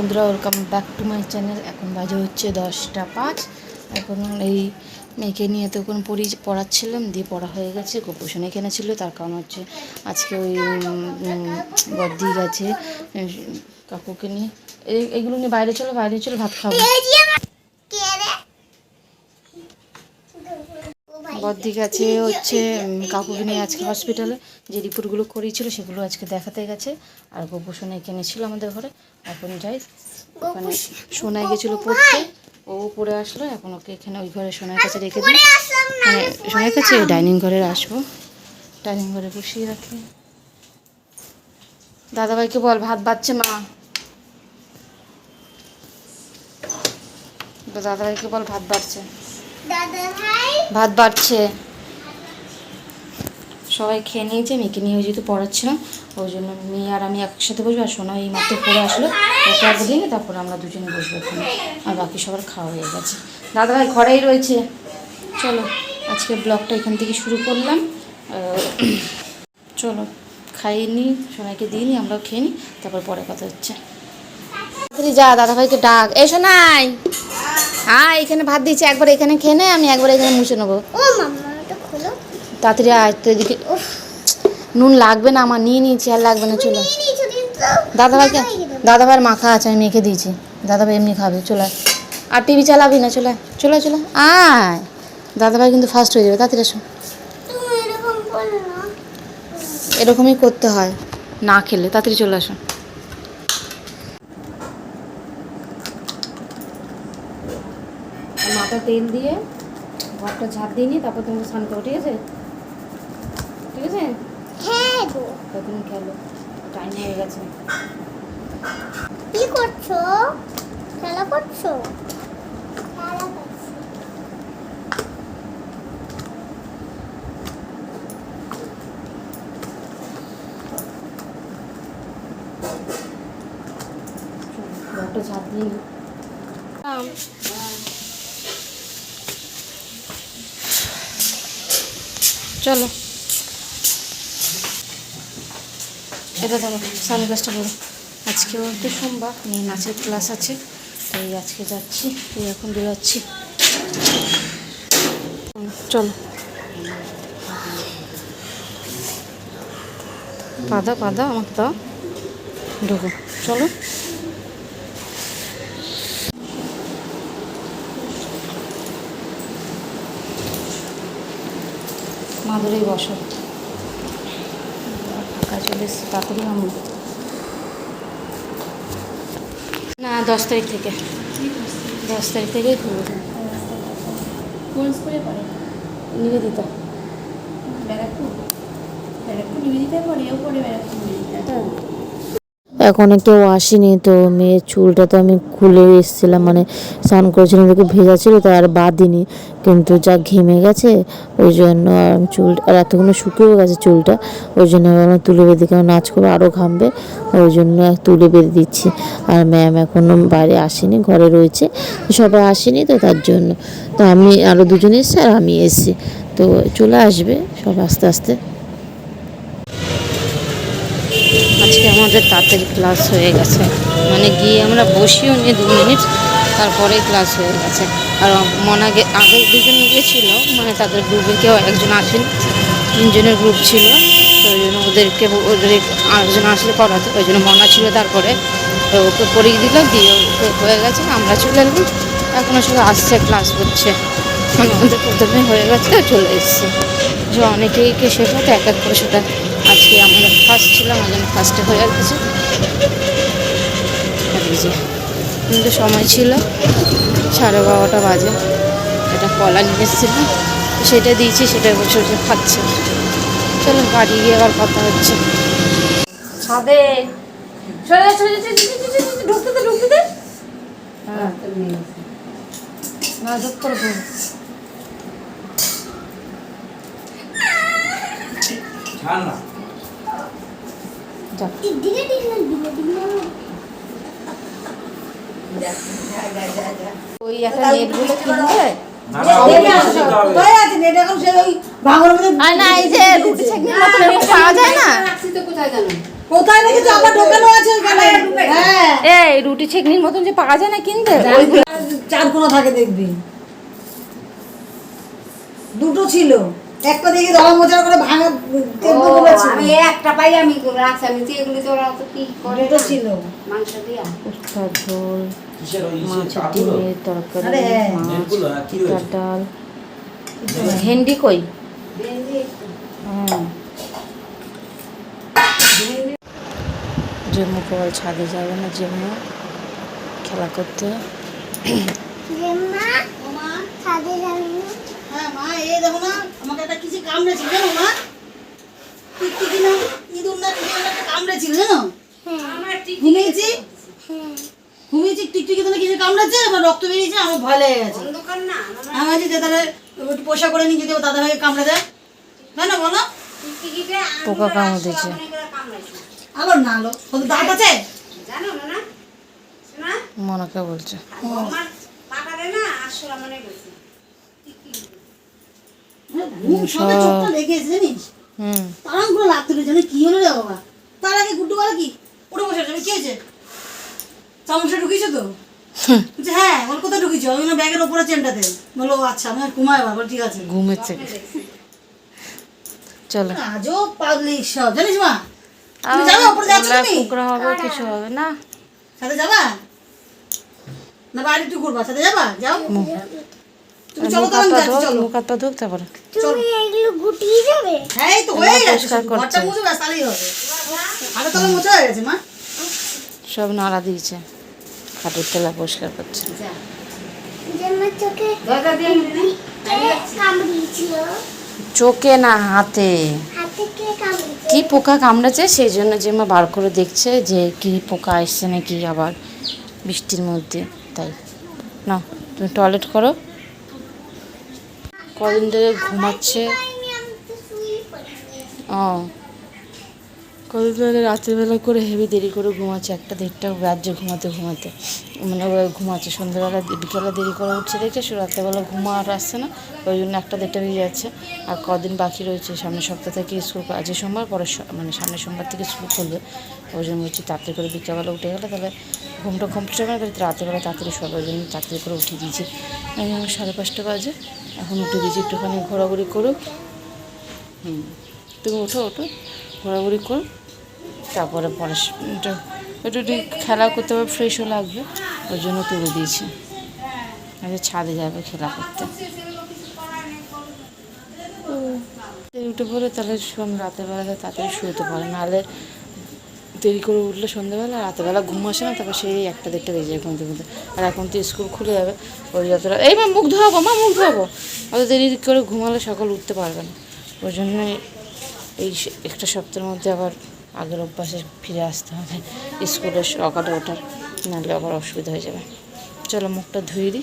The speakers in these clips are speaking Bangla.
বন্ধুরা welcome back to my channel এখন বাজে হচ্ছে দশটা পাঁচ। এখন এই মেয়েকে নিয়ে তো এখন পড়ি, পড়াচ্ছিলাম, দিয়ে পড়া হয়ে গেছে গোপোষণ এখানে ছিল। তার কারণ হচ্ছে আজকে ওই বদি গেছে কাকুকে নিয়ে। এই এইগুলো নিয়ে বাইরে চলো বাইরে চলো, ভাত খাব। বদ্দি গেছে হচ্ছে কাকুকে নিয়ে আজকে হসপিটালে যে রিপোর্টগুলো করিয়েছিল সেগুলো আজকে দেখাতে গেছে। আর গোপোষণ এখানে ছিল আমাদের ঘরে। এখন যাই ওখানে সোনায় গেছিল পড়তে। ও পড়ে আসলো এখন ওকে এখানে ওই ঘরে সোনার কাছে রেখে দিই। মানে সোনার কাছে ডাইনিং ঘরে আসব। ডাইনিং ঘরে বসিয়ে রাখি। দাদাভাইকে বল ভাত বাচ্ছে মা? দাদাভাইকে বল ভাত বাড়ছে ভাত বাড়ছে। সবাই খেয়ে নিয়েছে মেয়েকে নিয়ে যেহেতু পড়াচ্ছিলাম ওই জন্য মেয়ে আর আমি একসাথে বসবো আর সোনা এই মাত্র পড়ে আসলো। ওকে আগে দিয়ে তারপর আমরা দুজনে বসবো এখানে। আর বাকি সবার খাওয়া হয়ে গেছে। দাদাভাই ঘরেই রয়েছে। চলো আজকে ব্লগটা এখান থেকে শুরু করলাম। চলো খাইয়ে নিই সোনাইকে দিয়ে নিই আমরাও খেয়ে নিই তারপর পরে কথা হচ্ছে। তাড়াতাড়ি যা দাদাভাইকে ডাক। এসো শোনাই হ্যাঁ এখানে ভাত দিয়েছি একবার এখানে খেয়ে নে আমি একবার এখানে মুছে নেব। তাড়াতাড়ি আয় তো এদিকে নুন লাগবে না আমার নিয়ে নিয়েছি আর লাগবে না চলো। দাদাভাইকে দাদাভাইয়ের মাখা আছে আমি মেখে দিয়েছি। দাদাভাই এমনি খাবে চলে। আর টিভি চালাবি না চলে চলে চলে আয়। দাদাভাই কিন্তু ফার্স্ট হয়ে যাবে তাড়াতাড়ি আসো এরকমই করতে হয় না খেলে। তাড়াতাড়ি চলে আসো। তেল দিয়ে ঘরটা ঝাঁপ দিয়ে নিয়ে তারপর তোমাকে স্নান করো ঠিক আছে? ঠিক আছে? হ্যাঁ তখন খেলো। টাইম হয়ে গেছে। কি করছ? খেলা করছ খেলা করছি ঘরটা ঝাঁপ দিয়ে নিই চলো। এটা ধরো সানগ্লাসটা ধরো আজকেও তো সোমবার নিয়ে নাচের ক্লাস আছে, তাই আজকে যাচ্ছি এই এখন বেরোচ্ছি। চলো। পাদা পাদা, আমাকে দাও। ঢুকো। চলো। মাদুরেই বসো। ফাঁকা চলে এসছে তাড়াতাড়ি আমরা না দশ তারিখ থেকে। দশ তারিখ থেকেই খুলবে। কোন স্কুলে পড়ে? নিবেদিতা। ব্যারাকপুর? ব্যারাকপুর নিবেদিতা পড়ে ও পড়ে ব্যারাকপুর নিবেদিতা। এখনও কেউ আসেনি, তো মেয়ের চুলটা তো আমি খুলে এসেছিলাম মানে স্নান করেছিলাম দেখে ভেজা ছিল তাই আর বাঁধিনি কিন্তু যা ঘেমে গেছে, ওই জন্য আর চুল, আর এতক্ষণ শুকিয়েও গেছে চুলটা, ওই জন্য আমি তুলে বেঁধে কেন নাচ করে আরও ঘামবে, ওই জন্য তুলে বেঁধে দিচ্ছি। আর ম্যাম এখনও বাইরে আসেনি, ঘরে রয়েছে সবাই আসেনি, তো তার জন্য, তো আমি আরও দুজন এসছে, আর আমি এসছি, তো চলে আসবে সব আস্তে আস্তে। আজকে আমাদের তাড়াতাড়ি ক্লাস হয়ে গেছে। মানে গিয়ে আমরা বসিও নিয়ে দু মিনিট, তারপরে ক্লাস হয়ে গেছে। আর মনে আগে আগে দুজন গিয়েছিল মানে তাদের গ্রুপে কেউ একজন আসেন, তিনজনের গ্রুপ ছিল, তো ওই জন্য ওদেরকে, ওদের আরেকজন আসলে করাতে ওই জন্য মনা ছিল তারপরে। তো ওকে পড়িয়ে দিল, দিয়ে ওকে হয়ে গেছে, আমরা চলে এলাম। এখনও শুধু আসছে, ক্লাস হচ্ছে মানে আমাদের প্রথমে হয়ে গেছে, চলে এসছে। যে অনেকেই কে শেখাতে, এক এক করে সেটা আজকে আমরা ফার্স্ট ছিলাম জন্য ফার্স্টে হয়ে গেছে। কিন্তু সময় ছিল সাড়ে বারোটা বাজে। এটা কলা নিয়ে এসেছিলাম সেটা দিয়েছি সেটা বসে বসে খাচ্ছে। চলো বাড়ি গিয়ে আবার কথা হচ্ছে। ছাদে। ঢুকতে দে ঢুকতে দে হ্যাঁ। না। দিনে ওই একটা নেটগুলো কিনবে? না না অবশ্যই দিতে হবে। কোথায় আছেন এটা এখন সে ওই ভাঙর মধ্যে আর না এই যে রুটি সেকনির মতো এরকম পাওয়া যায় না? রাখছি তো কোথায় গেল কোথায় রেখেছো আবার ঢোকানো আছে হ্যাঁ। এই রুটি ছেকনির মতন যে পাওয়া যায় না কিনতে ওইগুলো চার কোনো থাকে দেখবি। দুটো ছিল। একটা দেখি দলা করে ভাঙা তেল আমি একটা পাই আমি রাখছি আমি তো এগুলি তো ওরা তো কি করে দুটো ছিল। মাংস দিয়া। উস্তার ঝোল মাছের তরকারি হ্যাঁ। মাছ? ডাল। ভেন্ডি কই? একটু। হ্যাঁ। জম্মু কবার ছাদে যাবে না জম্মু খেলা করতে। জেম্মা? দেখো না আমাকে একটা কিছু কামড়েছিল জানো মা? টিকটিকি না ইঁদুর না কি যেন একটা কামড়েছিল জানো? ঘুমিয়েছি? হ্যাঁ ঘুমিয়েছি টিকটিকি তো কিছু কামড়েছে? এবার রক্ত বেরিয়েছে আমার ভয় লেগে গেছে। আমার আমি যে তাহলে একটু পোষা করে নিয়ে যদি ও দাদা ভাইকে কামড়ে দেয় তাই না বলো। পোকা কামড় দিয়েছে। আলো না আলো। ওদের দাঁত আছে? জানো না না মনাকে বলছে না আসলে মনে গেছে ঘুম সবে চোখটা লেগেছে জানিস হুম তারাম করে লাগতে রয়েছে কি হলো রে বাবা। তার আগে গুড্ডু বলে কি? উঠে বসে যাবে কি হয়েছে চামচটা ঢুকিয়েছো তো? হ্যাঁ বল কোথায় ঢুকিয়েছো? আমি না ব্যাগের ওপরে চেনটাতে। বলো আচ্ছা আমি আর বাবা ঠিক আছে। ঘুমেছে। চলো। আজও পাগলি সব জানিস মা? তুমি যাবে ওপরে যাচ্ছ তুমি? কুকরা হবে কিছু হবে না। সাথে যাবা? না বাড়ি একটু ঘুরবা সাথে যাবা? যাও। সব নাড়া দিয়েছে। খাটের তেলা পরিষ্কার করছে। চোখে না? কে চোখে না হাতে। হাতে কি পোকা কামড়েছে? সেই জন্য যে মা বার করে দেখছে যে কি পোকা এসছে নাকি আবার বৃষ্টির মধ্যে। তাই। না তুমি টয়লেট করো। কদিন ধরে ঘুমাচ্ছে ও। কদিন ধরে রাত্রিবেলা করে হেভি দেরি করে ঘুমাচ্ছে? একটা দেড়টা রাজ্যে ঘুমাতে ঘুমাতে। মানে ঘুমাচ্ছে। সন্ধ্যাবেলা বিকেলে দেরি করে উঠছে দেখে সে রাত্রেবেলা ঘুমা আর আসছে না, ওই জন্য একটা দেড়টা বেজে যাচ্ছে। আর কদিন বাকি রয়েছে? সামনের সপ্তাহ থেকে স্কুল আজকে সোমবার, পরের মানে সামনের সোমবার থেকে স্কুল খুলবে। ওই জন্য বলছি তাড়াতাড়ি করে বিকেলবেলা উঠে গেলে তাহলে ঘুমটা কমপ্লিট হবে না, তাহলে রাত্রেবেলা তাড়াতাড়ি সব ওই জন্য তাড়াতাড়ি করে উঠিয়ে দিয়েছি। আমি আমার সাড়ে পাঁচটা বাজে, এখন উঠে দিয়েছি একটুখানি ঘোরাঘুরি করুক। হুম। তুমি ওঠো ওঠো। ঘোরাঘুরি করো তারপরে পরে স- একটু একটু খেলা করতে হবে ফ্রেশও লাগবে। ওই জন্য তুলে দিয়েছি। আজকে ছাদে যাবে খেলা করতে। উঠে পড়ে তাহলে রাতের বেলাতে তাড়াতাড়ি শুতে পারে নাহলে দেরি করে উঠলে সন্ধ্যেবেলা, রাতেরবেলা ঘুম আসে না, তারপর সেই একটা দেড়টা বেজে যায় ঘুমতে ঘুমতে আর এখন তো স্কুল খুলে যাবে, ওই যতটা এই মা, মুখ ধোয়াবো, মা, মুখ ধোয়াবো। অত দেরি করে ঘুমালে সকাল উঠতে পারবে না। ওই জন্যই এই একটা সপ্তাহের মধ্যে আবার আগের অভ্যাসে ফিরে আসতে হবে। স্কুলে সকালে ওঠার নাহলে আবার অসুবিধা হয়ে যাবে। চলো মুখটা ধুয়ে দিই।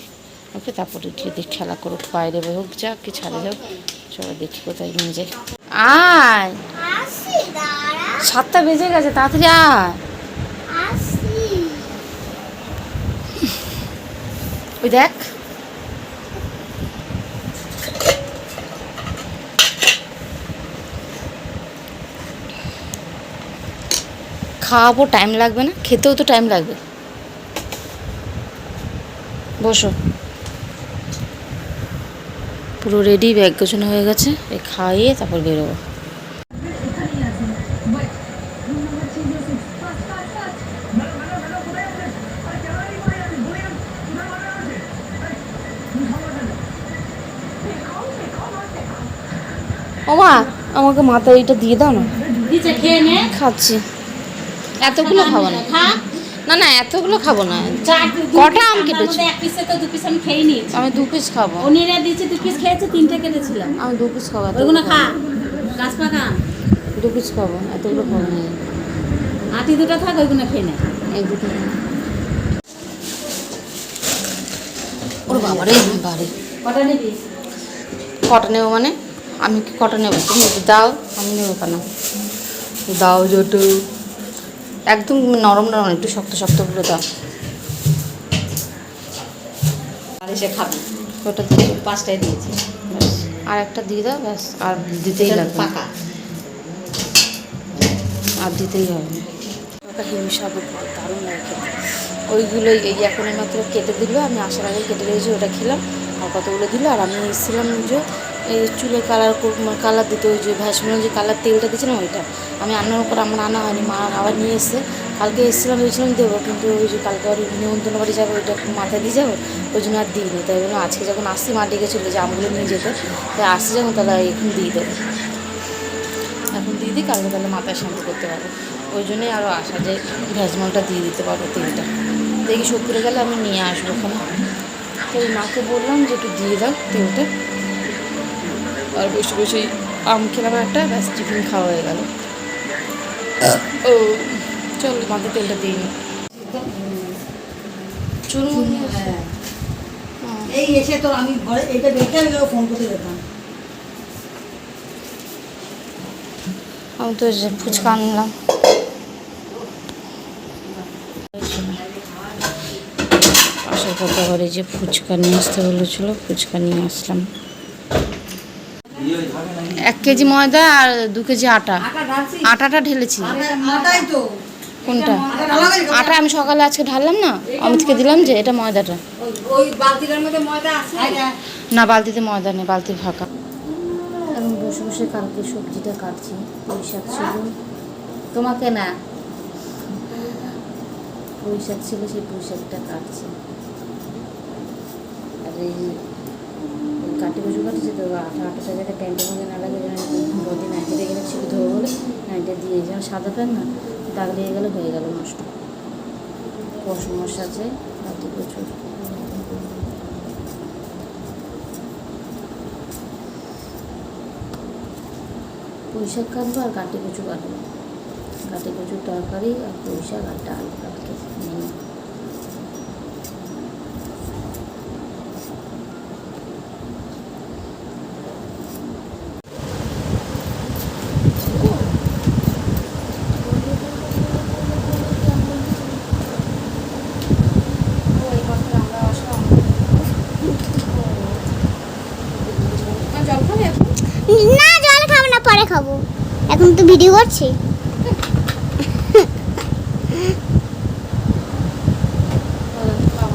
ওকে তারপরে গিয়ে দেখি খেলা করুক বাইরে হোক যাক কি ছাড়ে যাক। চলো দেখি কোথায় নিয়ে যাই। আয়! সাতটা বেজে গেছে তাড়াতাড়ি আয়। ওই দেখ। খাওয়াবো টাইম লাগবে না খেতেও তো টাইম লাগবে। বসো। পুরো রেডি ব্যাগ গোছানো হয়ে গেছে এই খাইয়ে তারপর বেরোবো। ও মা আমাকে মাথায় এইটা দিয়ে দাও নে। খাচ্ছি। এতগুলো খাব না। না। না এতগুলো খাব না। কটা আম কেটেছো? এক পিসে তো দু পিস আমি খেয়ে নিয়েছি। আমি দু পিস খাব। অনিরা দিয়েছে দু পিস খেয়েছে তিনটে কেটেছিলাম। আমি দু পিস খাব ওইগুলো খা। গাছ পাকা দু পিস খাব এতগুলো খাব না। আটি দুটো থাক ওইগুলো খেয়ে নে। এই দুটো ওর বাবারে বাড়ি। কটা নিবি? কটা নেব মানে? আমি কি কটা নেব? তুমি দাও আমি নেব কেন? দাও জটু। একদম নরম নরম একটু শক্ত শক্তগুলো দাও। আর এসে খাবি। কটা দিয়ে পাঁচটায় দিয়েছি। আর একটা দিয়ে দাও ব্যাস। আর দিতেই লাগবে পাকা। আর দিতেই হবে ওটা হিমসাগর দারুণ লাগে ওইগুলোই এই এখন মাত্র কেটে দিল। আমি আসার আগে কেটে রেখেছি ওটা খেলাম। আর কতগুলো দিল? আর আমি এসেছিলাম যে এই চুলে কালার কালার দিতে ওই যে ভ্যাসমুলো যে কালার তেলটা দিয়েছিলাম ওইটা। আমি আনার পর আমার আনা হয়নি, মা আবার নিয়ে এসে কালকে এসেছিলাম, ভেবেছিলাম দেবো, কিন্তু ওই যে কালকে আর নিমন্ত্রণ বাড়ি যাব, ওইটা মাথায় দিয়ে যাব, ওই জন্য আর দিইনি। তাই জন্য আজকে যখন আসছি, মা ডেকেছিল যে আমগুলো নিয়ে যেতে। তাই আসছি যখন, তাহলে এখন দিয়ে দেবো। এখন দিয়ে দিই, কালকে তাহলে মাথায় শ্যাম্পু করতে পারব। ওই জন্যই আরও আসা যে ভ্যাজমলটা দিয়ে দিতে পারব তেলটা। দেখি সত্তরে গেলে আমি নিয়ে আসব ওখানে। তো মাকে বললাম যে একটু দিয়ে দাও তেলটা। আর বসে বসেই আম খেলাম একটা ব্যাস টিফিন খাওয়া হয়ে গেল। ও চল মাকে তেলটা নি। চলুন। এই এসে তো আমি ঘরে এটা দেখে আমি ফোন করতে যেতাম আমি তো ফুচকা আনলাম। পাশের কথা ঘরে যে ফুচকা নিয়ে আসতে বলেছিল ফুচকা নিয়ে আসলাম। এক কেজি ময়দা আর দু কেজি আটা। আটাটা ঢেলেছি। কোনটা? আটা আমি সকালে আজকে ঢাললাম না অমিতকে দিলাম যে এটা ময়দাটা। ওই- ওই বালতিটার মধ্যে ময়দা আছে? না বালতিতে ময়দা নেই বালতি ফাঁকা। এখন বসে বসে কালকে সবজিটা কাটছি পুঁই শাক ছিল। তোমাকে না পুঁই শাক ছিল সেই পুঁই শাকটা কাটছি। আর এই কাটি কুচু কাটছি তো আঠা আঠাটা যাতে প্যান্টের মধ্যে না লাগে বডি নাইটিতে গেলে ছিঁড়ে ধরবো বলে নাইটে দিয়ে যেন সাদা প্যান্ট না, দাগ লেগে গেলে হয়ে গেল নষ্ট। পশমশ আছে কাটি প্রচুর। পুঁই শাক কাটবো আর কাটি কচু কাটবো। কাটি কচুর তরকারি আর পুঁই শাক আর ডাল কাটকে নিয়ে না জল খাব না পরে খাব। এখন তো ভিডিও করছি।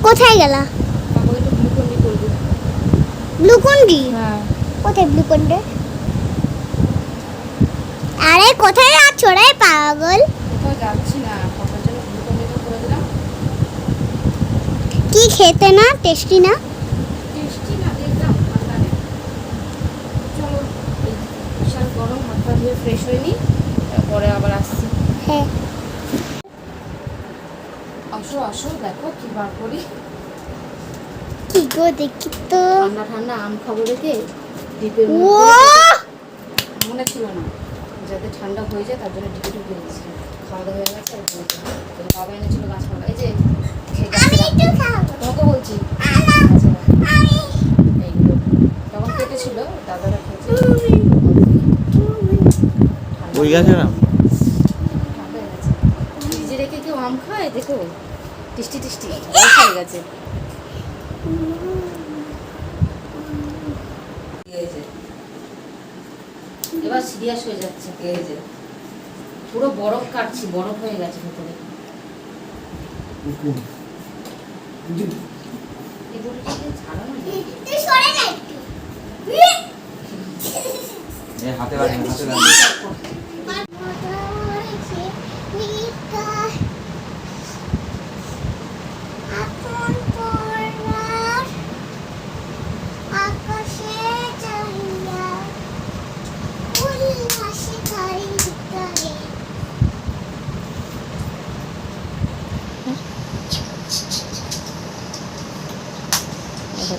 কোথায় গেলা? ব্লুকন্ডি? হ্যাঁ। কোথায় ব্লুকন্ডি? আরে কোথায় যাচ্ছ রে পাগল? কি খেতে না টেস্টি না টেস্টি না দেখলাম ঠান্ডা নেই চলো এই বিশাল গরম হাত পা ধুয়ে ফ্রেশ হয়ে নিই তারপরে আবার আসছি। হ্যাঁ। আসো আসো দেখো কি বার করি। কি গো দেখি তো। ঠান্ডা ঠান্ডা আম খাব রেখে ডিপের মনে ছিল না যাতে ঠান্ডা হয়ে যায় তার জন্য ডিপে ঢুকে দিয়েছি খাওয়া দাওয়া হয়ে গেছে আর বাবা এনেছিল গাছপালা এই যে সেই আমি একটু খাব। তোমাকে বলছি। তখন কেটেছিল দাদারা ওই গাছে না? ফ্রিজে রেখে কেউ আম খায়? দেখো টিস্টি টিস্টি হয়ে গেছে। এবার সিরিয়াস হয়ে যাচ্ছে। পুরো বরফ কাটছি বরফ হয়ে গেছে ভেতরে ছাড়ানো যায়? তুই সরে যা একটু হাতে হাতে লাগে আপন পরার আকাশে চাহিয়া উল্লাসে খাই ভিতরে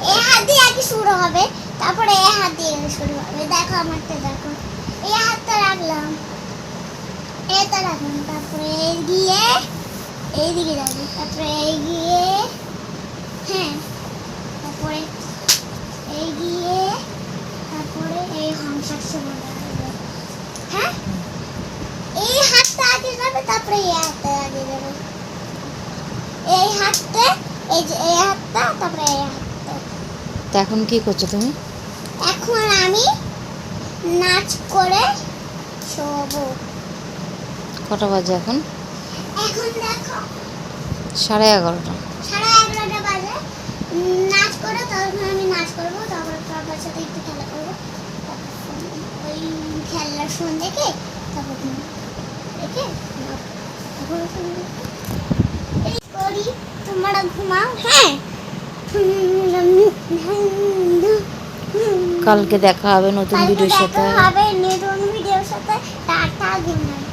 এ হাত দিয়ে আগে শুরু হবে তারপরে এ হাত দিয়ে শুরু হবে দেখো আমারটা দেখো এই হাতটা রাখলাম এটা রাখলাম তারপরে এগিয়ে এইদিকে যাবে তারপরে এগিয়ে হ্যাঁ তারপরে এগিয়ে তারপরে এই হামসাক্সে বলে দেবে হ্যাঁ এই হাতটা আগে যাবে তারপরে এই হাতটা আগে যাবে এই হাতটা এই যে এই হাতটা তারপরে এই হাতটা তা এখন কি করছ তুমি? এখন আমি নাচ করে শোবো। কটা বাজে এখন? এখন দেখো। সাড়ে এগারোটা। সাড়ে এগারোটা বাজে। নাচ করে তখন আমি নাচ করব তারপর বাবার সাথে একটু খেলা করব। তারপর ওই খেলার ফোন দেখে তারপর দেখে তারপর করি তোমরা ঘুমাও হ্যাঁ? কালকে দেখা হবে নতুন ভিডিওর সাথে। হবে নতুন ভিডিওর সাথে। Tata good night